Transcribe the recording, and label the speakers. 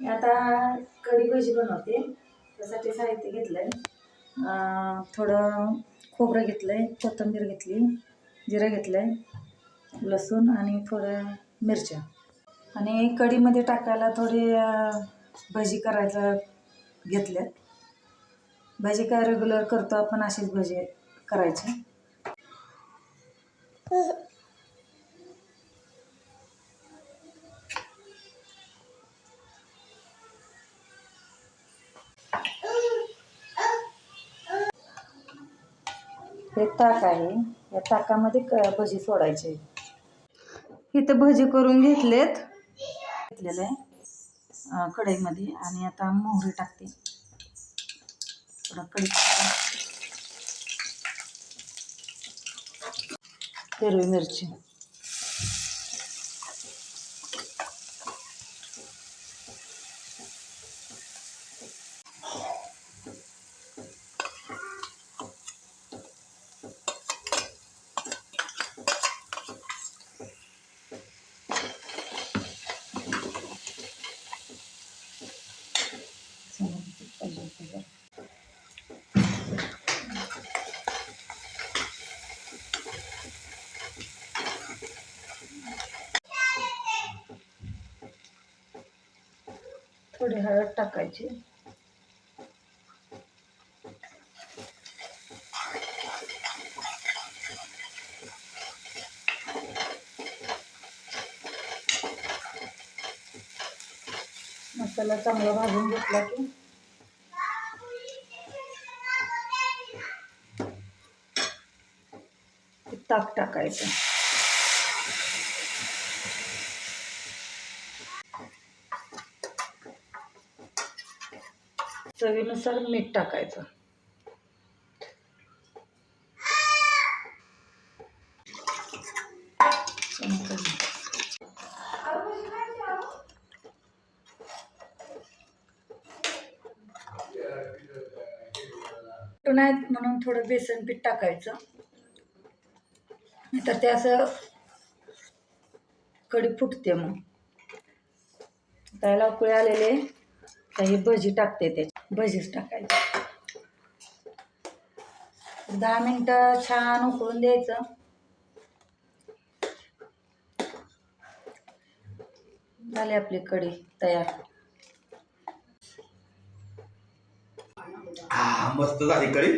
Speaker 1: मी आता कढी भजी बनवते. त्यासाठी साहित्य घेतलंय. आहे थोडं खोबरं घेतलंय कोथिंबीर घेतली जिरं घेतलंय लसूण आणि थोडं मिरच्या. आणि कढीमध्ये टाकायला थोडी भजी करायचं घेतल्यात. भजी काय रेग्युलर करतो आपण अशीच भजी करायची. हे ताक आहे. या ताकामध्ये क भजी सोडायचे. इथं भजी करून घेतलेत. घेतलेलं आहे. कढईमध्ये. आणि आता मोहरी टाकते. थोडा कढी हिरवी मिरची. थोडी हळद टाकायची. मसाला चांगला भाजून घेतला की. ताक टाकायचं. चवीनुसार मीठ टाकायचं. नाहीत म्हणून थोडं बेसन पीठ टाकायचं. नाहीतर ते असं कडी फुटते मग. त्याला उकळे आलेले काही भजी टाकते ते भजीच टाकायची. दहा मिनटं छान उकळून द्यायचं. झाली आपली कढी तयार.
Speaker 2: मस्त झाली कळी